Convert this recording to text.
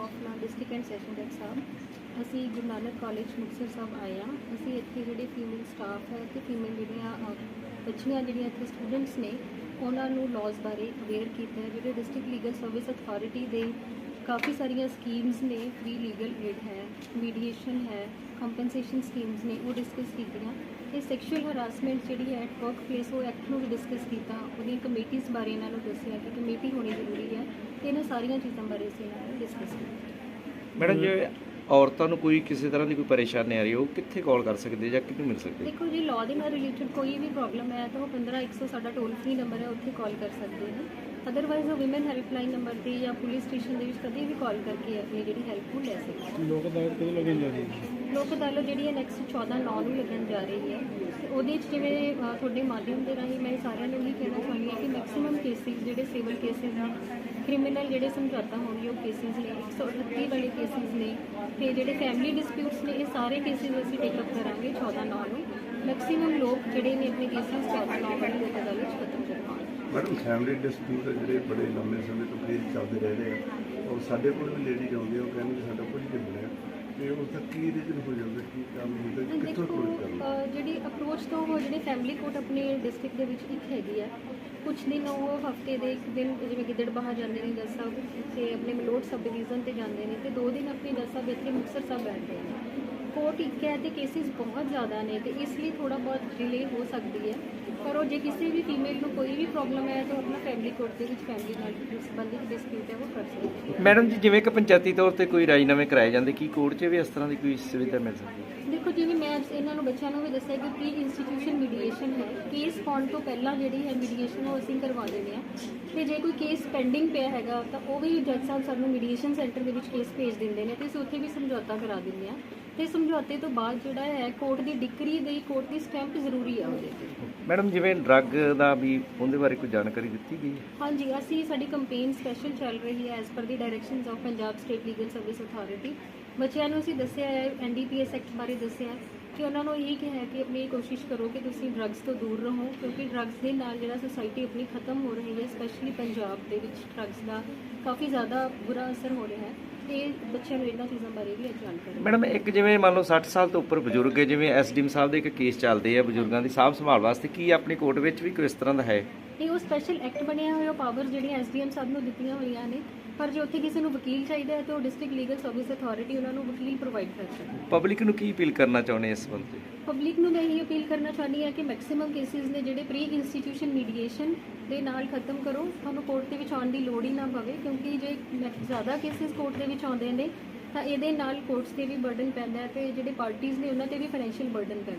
Directions of law district and session ਜੱਜ ਸਾਹਿਬ ਅਸੀਂ ਗੁਰੂ ਨਾਨਕ ਕਾਲਜ ਮੁਕਤਸਰ ਸਾਹਿਬ ਆਏ ਹਾਂ। ਅਸੀਂ ਇੱਥੇ ਜਿਹੜੇ ਫੀਮੇਲ ਸਟਾਫ ਹੈ ਤੇ ਫੀਮੇਲ ਜਿਹੜੀਆਂ ਅਹ, ਬੱਚੀਆਂ ਜਿਹੜੀਆਂ ਇੱਥੇ ਸਟੂਡੈਂਟਸ ਨੇ ਉਹਨਾਂ ਨੂੰ ਲਾਜ਼ ਬਾਰੇ ਅਵੇਅਰ ਕੀਤਾ ਹੈ ਜਿਹੜੇ ਡਿਸਟ੍ਰਿਕਟ ਲੀਗਲ ਸਰਵਿਸ ਅਥਾਰਟੀ ਦੇ ਕਾਫੀ ਸਾਰੀਆਂ ਸਕੀਮਸ ਨੇ ਫ੍ਰੀ ਲੀਗਲ ਏਡ ਹੈ ਮੀਡੀਏਸ਼ਨ ਹੈ ਕੰਪਨਸੇਸ਼ਨ ਸਕੀਮਸ ਨੇ ਉਹ ਡਿਸਕਸ ਕੀਤੀਆਂ। ਤੇ ਸੈਕਸ਼ੂਅਲ ਹਰਾਸਮੈਂਟ ਜਿਹੜੀ ਹੈ ਐਟ ਵਰਕ ਪਲੇਸ ਉਹ ਐਕਟ ਨੂੰ ਵੀ ਡਿਸਕਸ ਕੀਤਾ। ਉਹਦੀਆਂ ਕਮੇਟੀਆਂ ਬਾਰੇ ਇਹਨਾਂ ਨੂੰ ਦੱਸਿਆ ਕਿ ਕਮੇਟੀ ਹੋਣੀ ਜ਼ਰੂਰੀ ਹੈ। ਤੇ ਇਹਨਾਂ ਸਾਰੀਆਂ ਚੀਜ਼ਾਂ ਬਾਰੇ ਅਸੀਂ ਇਹਨਾਂ ਨੂੰ ਡਿਸਕਸ ਕੀਤਾ। ਮੈਡਮ ਜੇ ਔਰਤਾਂ ਨੂੰ ਕੋਈ ਕਿਸੇ ਤਰ੍ਹਾਂ ਦੀ ਕੋਈ ਪਰੇਸ਼ਾਨੀ ਆ ਰਹੀ ਹੈ ਉਹ ਕਿੱਥੇ ਕਾਲ ਕਰ ਸਕਦੇ ਜਾਂ ਕਿਹਨੂੰ ਮਿਲ ਸਕਦੇ? ਦੇਖੋ ਜੀ ਲਾਅ ਦੇ ਨਾਲ ਰਿਲੇਟਡ ਕੋਈ ਵੀ ਪ੍ਰੋਬਲਮ ਹੈ ਤਾਂ ਉਹ 15100 ਸਾਡਾ ਟੋਲ ਫ੍ਰੀ ਨੰਬਰ ਹੈ ਉੱਥੇ ਕਾਲ ਕਰ ਸਕਦੇ ਨੇ। ਅਦਰਵਾਈਜ਼ ਉਹ ਔਮਨ ਹੈਲਪਲਾਈਨ ਨੰਬਰ ਤੇ ਜਾਂ ਪੁਲਿਸ ਸਟੇਸ਼ਨ ਦੇ ਵਿੱਚ ਕਦੇ ਵੀ ਕਾਲ ਕਰਕੇ ਆਪਣੀ ਜਿਹੜੀ ਹੈਲਪ ਉਹ ਲੈ ਸਕਦੇ ਨੇ। ਲੋਕ ਅਦਾਲਤ ਕਦੋਂ ਲੱਗਣ ਜਾ ਰਹੀ ਹੈ? ਲੋਕ ਅਦਾਲਤ ਜਿਹੜੀ ਹੈ ਨੈਕਸਟ 14 9 ਨੂੰ ਲੱਗਣ ਜਾ ਰਹੀ ਹੈ। ਤੇ ਉਹਦੇ 'ਚ ਜਿਵੇਂ ਤੁਹਾਡੇ ਮਾਧਿਅਮ ਦੇ ਰਾਹੀਂ ਮੈਂ ਸਾਰਿਆਂ ਨੂੰ ਇਹ ਕਹਿਣਾ ਚਾਹੁੰਦੀ ਮੈਕਸਿਮਮ ਕੇਸਿਸ ਜਿਹੜੇ ਸਿਵਲ ਕੇਸਿਸ ਨੇ ਕ੍ਰਿਮੀਨਲ ਜਿਹੜੇ ਸਮਝੌਤਾ ਹੋਣਯੋਗ ਕੇਸਿਸ ਨੇ 138 ਵਾਲੇ ਕੇਸਿਸ ਨੇ, ਤੇ ਜਿਹੜੇ ਫੈਮਿਲੀ ਡਿਸਪਿਊਟਸ ਨੇ, ਇਹ ਸਾਰੇ ਕੇਸਿਸ ਅਸੀਂ ਟੇਕ ਅਪ ਕਰਾਂਗੇ 14 9 ਨੂੰ। ਮੈਕਸਿਮਮ ਲੋਕ ਜਿਹੜੇ ਨੇ ਆਪਣੇ ਕੇਸਿਸ 14 9 ਵਾਲੀ ਲੋਕ ਅਦਾਲਤ 'ਚ ਖਤਮ ਕਰਵਾਉਣ। ਮੈਡਮ ਫੈਮਿਲੀ ਡਿਸਪਿਊਟ ਜਿਹੜੇ ਬੜੇ ਲੰਮੇ ਸਮੇਂ ਤੋਂ ਕੇਸ ਚੱਲਦੇ ਰਹੇ ਨੇ ਔਰ ਸਾਡੇ ਕੋਲ ਵੀ ਲੇਡੀ ਆਉਂਦੀ ਆ, ਉਹ ਕਹਿੰਦੇ ਸਾਡਾ ਕੁਝ ਨਹੀਂ ਕੀ ਰੀਜ਼ਨ ਹੋ ਜਾਂਦਾ ਕੀ ਕੰਮ ਹੁੰਦਾ ਦੇਖੋ ਕਿੱਥੋਂ ਅਪਰੋਚ ਕਰਨਾ ਅਹ ਜਿਹੜੀ ਅਪਰੋਚ ਤੋਂ ਉਹ ਜਿਹੜੇ ਫੈਮਿਲੀ ਕੋਰਟ ਆਪਣੇ ਡਿਸਟ੍ਰਿਕਟ ਦੇ ਵਿੱਚ ਇੱਕ ਹੈਗੀ ਆ। ਕੁਝ ਦਿਨ ਉਹ ਹਫ਼ਤੇ ਦੇ ਇੱਕ ਦਿਨ ਜਿਵੇਂ ਗਿੱਦੜ ਬਾਹਰ ਜਾਂਦੇ ਨੇ ਜੱਜ ਸਾਹਿਬ ਤੇ ਆਪਣੇ ਮਲੋਟ ਸਬ ਡਿਵੀਜ਼ਨ ਤੇ ਜਾਂਦੇ ਨੇ ਤੇ ਦੋ ਦਿਨ ਆਪਣੇ ਜੱਜ ਸਾਹਿਬ ਇੱਥੇ ਮੁਕਤਸਰ ਸਾਹਿਬ ਬੈਠਦੇ ਨੇ। ਕੋਰਟ ਇੱਕ ਹੈ ਤੇ ਕੇਸਿਸ ਬਹੁਤ ਜ਼ਿਆਦਾ ਨੇ ਤੇ ਇਸ ਲਈ ਥੋੜਾ ਬਹੁਤ ਡਿਲੇ ਹੋ ਸਕਦੀ ਹੈ। ਪਰ ਉਹ ਜੇ ਕਿਸੇ ਵੀ ਫੀਮੇਲ ਨੂੰ ਕੋਈ ਵੀ ਪ੍ਰੋਬਲਮ ਹੈ ਤਾਂ ਉਹ ਆਪਣਾ ਫੈਮਿਲੀ ਕੋਰਟ ਦੇ ਵਿੱਚ ਫੈਮਿਲੀ ਨਾਲ ਸੰਬੰਧਿਤ ਡਿਸਪਿਊਟ ਹੈ ਉਹ ਕਰ ਸਕਦੀ ਮੈਡਮ ਜੀ ਜਿਵੇਂ ਕਿ ਪੰਚਾਇਤੀ ਤੌਰ ਤੇ ਕੋਈ ਰਾਜੀਨਾਮੇ ਕਰਾਏ ਜਾਂਦੇ ਕੀ ਕੋਰਟ 'ਚ ਵੀ ਇਸ ਤਰ੍ਹਾਂ ਦੀ ਕੋਈ ਸੁਵਿਧਾ ਮਿਲ ਸਕਦੀ ਹੈ? ਦੇਖੋ ਜਿਵੇਂ ਮੈਂ ਇਹਨਾਂ ਨੂੰ ਬੱਚਿਆਂ ਨੂੰ ਵੀ ਦੱਸਿਆ ਕਿ ਪ੍ਰੀ ਇੰਸਟੀਟਿਊਸ਼ਨ ਮੀਡੀਏਸ਼ਨ ਹੈ। ਕੇਸ ਪਾਉਣ ਤੋਂ ਪਹਿਲਾਂ ਜਿਹੜੀ ਹੈ ਮੀਡੀਏਸ਼ਨ ਉਹ ਅਸੀਂ ਕਰਵਾ ਦਿੰਦੇ ਆ ਤੇ ਜੇ ਕੋਈ ਕੇਸ ਪੈਂਡਿੰਗ ਪਿਆ ਹੈਗਾ ਤਾਂ ਉਹ ਵੀ ਜੱਜ ਸਾਹਿਬ ਸਾਨੂੰ ਮੀਡੀਏਸ਼ਨ ਸੈਂਟਰ ਦੇ ਵਿੱਚ ਕੇਸ ਭੇਜ ਦਿੰਦੇ ਨੇ ਤੇ ਅਸੀਂ ਉੱਥੇ ਵੀ ਸਮਝੌਤਾ ਕਰਾ ਦਿੰਦੇ ਆ ਤੇ ਸਮਝੌਤੇ ਤੋਂ ਬਾਅਦ ਜਿਹੜਾ ਹੈ ਕੋਰਟ ਦੀ ਡਿਕਰੀ ਦੇ ਕੋਰਟ ਦੀ ਸਟੈਂਪ ਜ਼ਰੂਰੀ ਹੈ ਉਹਦੇ ਤੇ। ਮੈਡਮ, ਜਿਵੇਂ ਡਰੱਗ ਦਾ ਵੀ ਉਹਦੇ ਬਾਰੇ ਕੋਈ ਜਾਣਕਾਰੀ ਦਿੱਤੀ ਗਈ ਹੈ? ਹਾਂਜੀ, ਅਸੀਂ ਸਾਡੀ ਕੰਪੇਨ ਸਪੈਸ਼ਲ ਚੱਲ ਰਹੀ ਹੈ as per the directions of Punjab state legal service authority ਬੱਚਿਆਂ ਨੂੰ ਅਸੀਂ ਦੱਸਿਆ ਹੈ ਐਨਡੀਪੀਐਸ ਐਕਟ ਬਾਰੇ ਦੱਸਿਆ ਹੈ ਕਿ ਉਹਨਾਂ ਨੂੰ ਇਹ ਕਿਹਾ ਕਿ ਆਪਣੀ ਕੋਸ਼ਿਸ਼ ਕਰੋ ਕਿ ਤੁਸੀਂ ਡਰੱਗਸ ਤੋਂ ਦੂਰ ਰਹੋ, ਕਿਉਂਕਿ ਡਰੱਗਸ ਦੇ ਨਾਲ ਜਿਹੜਾ ਸੋਸਾਇਟੀ ਆਪਣੀ ਖਤਮ ਹੋ ਰਹੀ ਹੈ ਸਪੈਸ਼ਲੀ ਪੰਜਾਬ ਦੇ ਵਿੱਚ ਡਰੱਗਸ ਦਾ ਕਾਫੀ ਜ਼ਿਆਦਾ ਬੁਰਾ ਅਸਰ ਹੋ ਰਿਹਾ ਹੈ। ਤੇ ਬੱਚਿਆਂ ਨੂੰ ਇਹਨਾਂ ਚੀਜ਼ਾਂ ਬਾਰੇ ਵੀ ਅੱਜ ਜਾਣਕਾਰੀ ਮੈਡਮ ਇੱਕ ਜਿਵੇਂ ਮੰਨ ਲਓ 60 ਸਾਲ ਤੋਂ ਉੱਪਰ ਬਜ਼ੁਰਗ ਹੈ ਜਿਵੇਂ ਐਸਡੀਐਮ ਸਾਹਿਬ ਦੇ ਇੱਕ ਕੇਸ ਚੱਲਦੇ ਆ ਬਜ਼ੁਰਗਾਂ ਦੀ ਸਾਂਭ ਸੰਭਾਲ ਵਾਸਤੇ ਕੀ ਆਪਣੀ ਕੋਰਟ ਵਿੱਚ ਵੀ ਕੋਈ ਇਸ ਤਰ੍ਹਾਂ ਦਾ ਹੈ? ਇਹ ਉਹ ਸਪੈਸ਼ਲ ਐਕਟ ਬਣਿਆ ਹੋਇਆ ਪਾਵਰ ਜਿਹੜੀਆਂ ਐਸਡੀਐਮ ਸਾਹਿਬ ਨੂੰ ਦਿੱਤੀਆਂ ਹੋਈਆਂ ਨੇ ਪਰ ਜੇ ਉੱਥੇ ਕਿਸੇ ਨੂੰ ਵਕੀਲ ਚਾਹੀਦਾ ਹੈ ਤਾਂ ਉਹ ਡਿਸਟ੍ਰਿਕਟ ਲੀਗਲ ਸਰਵਿਸ ਅਥਾਰਟੀ ਉਹਨਾਂ ਨੂੰ ਵਕੀਲ ਪ੍ਰੋਵਾਈਡ ਕਰ ਸਕਦੀ ਹੈ। ਪਬਲਿਕ ਨੂੰ ਕੀ ਅਪੀਲ ਕਰਨਾ ਚਾਹੁੰਦੇ ਇਸ ਸੰਬੰਧ ਪਬਲਿਕ ਨੂੰ ਮੈਂ ਇਹ ਅਪੀਲ ਕਰਨਾ ਚਾਹੁੰਦੀ ਹਾਂ ਕਿ ਮੈਕਸਿਮਮ ਕੇਸਿਸ ਨੇ ਜਿਹੜੇ ਪ੍ਰੀ ਇੰਸਟੀਟਿਊਸ਼ਨ ਮੀਡੀਏਸ਼ਨ ਦੇ ਨਾਲ ਖਤਮ ਕਰੋ। ਤੁਹਾਨੂੰ ਕੋਰਟ ਦੇ ਵਿੱਚ ਆਉਣ ਦੀ ਲੋੜ ਹੀ ਨਾ ਪਵੇ ਕਿਉਂਕਿ ਜੇ ਜ਼ਿਆਦਾ ਕੇਸਿਸ ਕੋਰਟ ਦੇ ਵਿੱਚ ਆਉਂਦੇ ਨੇ ਤਾਂ ਇਹਦੇ ਨਾਲ ਕੋਰਟਸ ਤੇ ਵੀ ਬਰਡਨ ਪੈਂਦਾ ਹੈ ਤੇ ਜਿਹੜੇ ਪਾਰਟੀਆਂ ਨੇ ਉਹਨਾਂ ਤੇ ਵੀ ਫਾਈਨੈਂਸ਼ੀਅਲ ਬਰਡਨ ਪੈਂਦਾ ਹੈ।